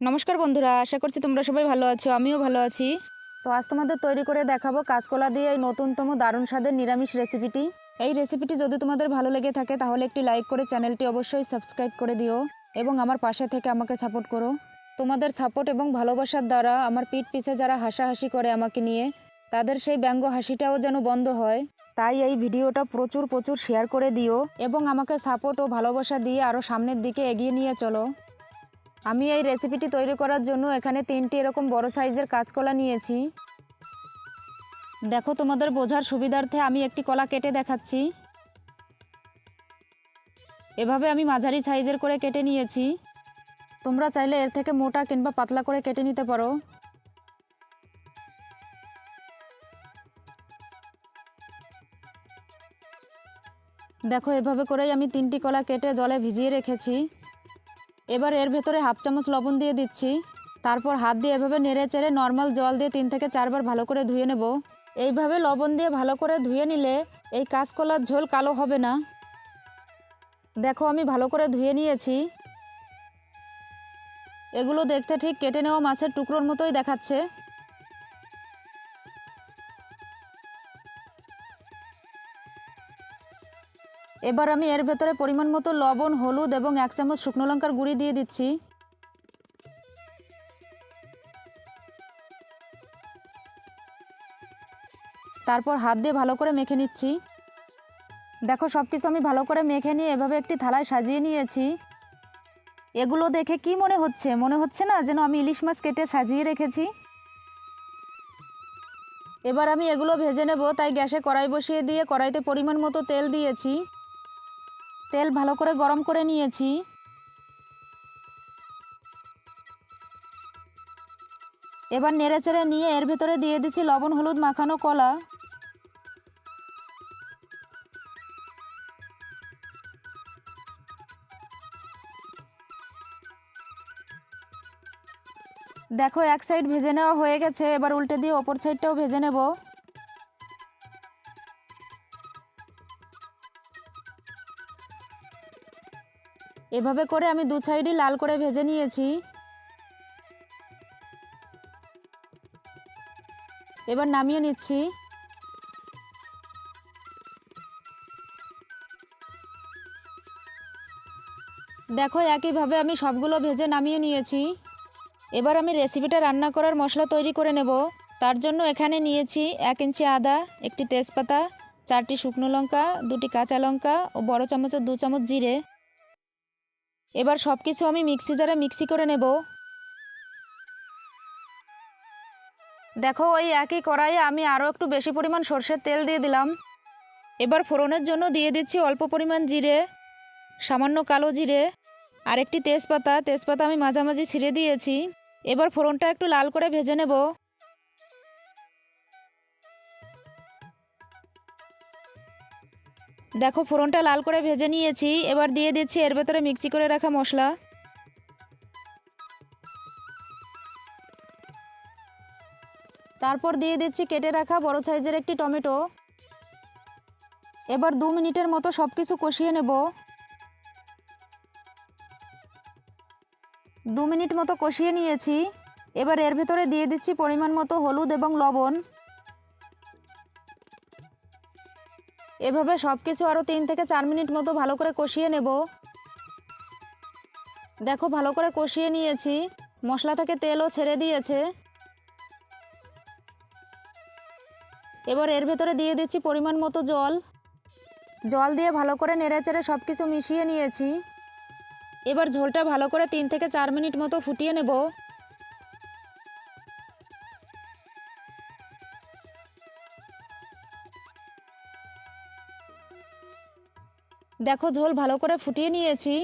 নমস্কার বন্ধুরা, আশা করছি তোমরা সবাই ভালো আছো, আমিও ভালো আছি। তো আজ তোমাদের তৈরি করে দেখাবো কাঁচকলা দিয়ে এই নতুনতম দারুণ স্বাদের নিরামিষ রেসিপিটি এই রেসিপিটি যদি তোমাদের ভালো লেগে থাকে, তাহলে একটি লাইক করে চ্যানেলটি অবশ্যই সাবস্ক্রাইব করে দিও এবং আমার পাশে থেকে আমাকে সাপোর্ট করো। তোমাদের সাপোর্ট এবং ভালোবাসার দ্বারা আমার পিঠ পিছে যারা হাসাহাসি করে আমাকে নিয়ে, তাদের সেই ব্যঙ্গ হাসিটাও যেন বন্ধ হয়। তাই এই ভিডিওটা প্রচুর প্রচুর শেয়ার করে দিও এবং আমাকে সাপোর্ট ও ভালোবাসা দিয়ে আরও সামনের দিকে এগিয়ে নিয়ে চলো। আমি এই রেসিপিটি তৈরি করার জন্য এখানে তিনটি এরকম বড় সাইজের কাঁচকলা নিয়েছি। দেখো তোমাদের বোঝার সুবিধার্থে আমি একটি কলা কেটে দেখাচ্ছি। এভাবে আমি মাঝারি সাইজের করে কেটে নিয়েছি। তোমরা চাইলে এর থেকে মোটা কিংবা পাতলা করে কেটে নিতে পারো। দেখো এভাবে করেই আমি তিনটি কলা কেটে জলে ভিজিয়ে রেখেছি। এবার এর ভেতরে হাফ চামচ লবণ দিয়ে দিচ্ছি। তারপর হাত দিয়ে এভাবে নেড়ে চেড়ে নর্মাল জল দিয়ে তিন থেকে চারবার ভালো করে ধুয়ে নেব। এইভাবে লবণ দিয়ে ভালো করে ধুয়ে নিলে এই কাঁচকলার ঝোল কালো হবে না। দেখো আমি ভালো করে ধুয়ে নিয়েছি। এগুলো দেখতে ঠিক কেটে নেওয়া মাছের টুকরোর মতোই দেখাচ্ছে। এবার আমি এর ভেতরে পরিমাণ মতো লবণ, হলুদ এবং এক চামচ শুকনো লঙ্কার গুঁড়ি দিয়ে দিচ্ছি। তারপর হাত দিয়ে ভালো করে মেখে নিচ্ছি। দেখো সব কিছু আমি ভালো করে মেখে নিয়ে এভাবে একটি থালায় সাজিয়ে নিয়েছি। এগুলো দেখে কি মনে হচ্ছে? মনে হচ্ছে না যেন আমি ইলিশ মাছ কেটে সাজিয়ে রেখেছি? এবার আমি এগুলো ভেজে নেব, তাই গ্যাসে কড়াই বসিয়ে দিয়ে কড়াইতে পরিমাণ মতো তেল দিয়েছি। তেল ভালো করে গরম করে নিয়েছি। এবার নেড়েচেড়ে নিয়ে এর ভেতরে দিয়ে দিচ্ছি লবণ, হলুদ, মাখানো কলা। দেখো, এক সাইড ভেজে নেওয়া হয়ে গেছে। এবার উল্টে দিয়ে ওপর সাইডটাও ভেজে নেব। এভাবে করে আমি দু সাইডই লাল করে ভেজে নিয়েছি। এবার নামিয়ে নিচ্ছি। দেখো, একইভাবে আমি সবগুলো ভেজে নামিয়ে নিয়েছি। এবার আমি রেসিপিটা রান্না করার মশলা তৈরি করে নেব। তার জন্য এখানে নিয়েছি এক ইঞ্চি আদা, একটি তেজপাতা, চারটি শুকনো লঙ্কা, দুটি কাঁচা লঙ্কা ও বড় চামচের দু চামচ জিরে। এবার সব কিছু আমি মিক্সি জারে মিক্সি করে নেব। দেখো, ওই একই কড়াইয়ে আমি আরও একটু বেশি পরিমাণ সর্ষের তেল দিয়ে দিলাম। এবার ফোড়নের জন্য দিয়ে দিচ্ছি অল্প পরিমাণ জিরে, সামান্য কালো জিরে আর একটি তেজপাতা। তেজপাতা আমি মাঝামাঝি ছিঁড়ে দিয়েছি। এবার ফোড়নটা একটু লাল করে ভেজে নেব। দেখো, ফোড়নটা লাল করে ভেজে নিয়েছি। এবার দিয়ে দিচ্ছি এর ভেতরে মিক্সি করে রাখা মশলা। তারপর দিয়ে দিচ্ছি কেটে রাখা বড় সাইজের একটি টমেটো। এবার দু মিনিটের মতো সব কিছু কষিয়ে নেব। দু মিনিট মতো কষিয়ে নিয়েছি। এবার এর ভেতরে দিয়ে দিচ্ছি পরিমাণ মতো হলুদ এবং লবণ। এভাবে সব কিছু আরও তিন থেকে চার মিনিট মতো ভালো করে কষিয়ে নেব। দেখো, ভালো করে কষিয়ে নিয়েছি। মশলা থেকে তেলও ছেড়ে দিয়েছে। এবার এর ভেতরে দিয়ে দিচ্ছি পরিমাণ মতো জল। জল দিয়ে ভালো করে নেড়েচেড়ে সব কিছু মিশিয়ে নিয়েছি। এবার ঝোলটা ভালো করে তিন থেকে চার মিনিট মতো ফুটিয়ে নেব। দেখো ঝোল ভালো করে ফুটিয়ে নিয়েছি।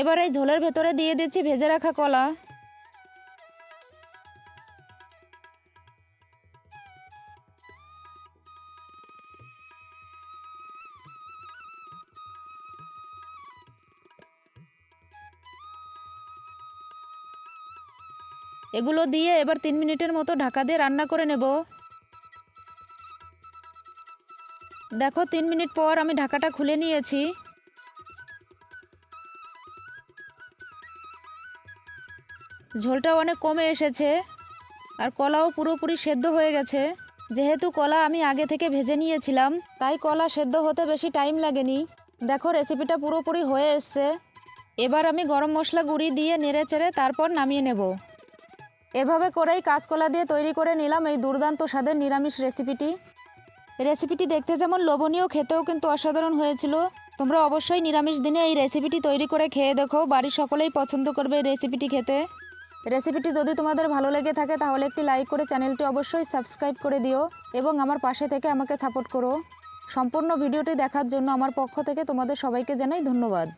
এবার এই ঝোলের ভেতরে দিয়ে দিচ্ছি ভেজে রাখা কলা। এগুলো দিয়ে এবার তিন মিনিটের মতো ঢাকা দিয়ে রান্না করে নেব। দেখো, তিন মিনিট পর আমি ঢাকাটা খুলে নিয়েছি। ঝোলটা অনেক কমে এসেছে আর কলাও পুরোপুরি সেদ্ধ হয়ে গেছে। যেহেতু কলা আমি আগে থেকে ভেজে নিয়েছিলাম, তাই কলা সেদ্ধ হতে বেশি টাইম লাগেনি। দেখো, রেসিপিটা পুরোপুরি হয়ে এসছে। এবার আমি গরম মশলা গুঁড়ি দিয়ে নেড়ে চেড়ে তারপর নামিয়ে নেব। এভাবে করেই কাঁচকলা দিয়ে তৈরি করে নিলাম এই দুর্দান্ত স্বাদের নিরামিষ রেসিপিটি। রেসিপিটি দেখতে যেমন লোভনীয়, খেতেও কিন্তু অসাধারণ হয়েছিল। তোমরা অবশ্যই নিরামিষ দিনে এই রেসিপিটি তৈরি করে খেয়ে দেখো। বাড়ির সকলেই পছন্দ করবে এই রেসিপিটি খেতে। রেসিপিটি যদি তোমাদের ভালো লেগে থাকে, তাহলে একটি লাইক করে চ্যানেলটি অবশ্যই সাবস্ক্রাইব করে দিও এবং আমার পাশে থেকে আমাকে সাপোর্ট করো। সম্পূর্ণ ভিডিওটি দেখার জন্য আমার পক্ষ থেকে তোমাদের সবাইকে জানাই ধন্যবাদ।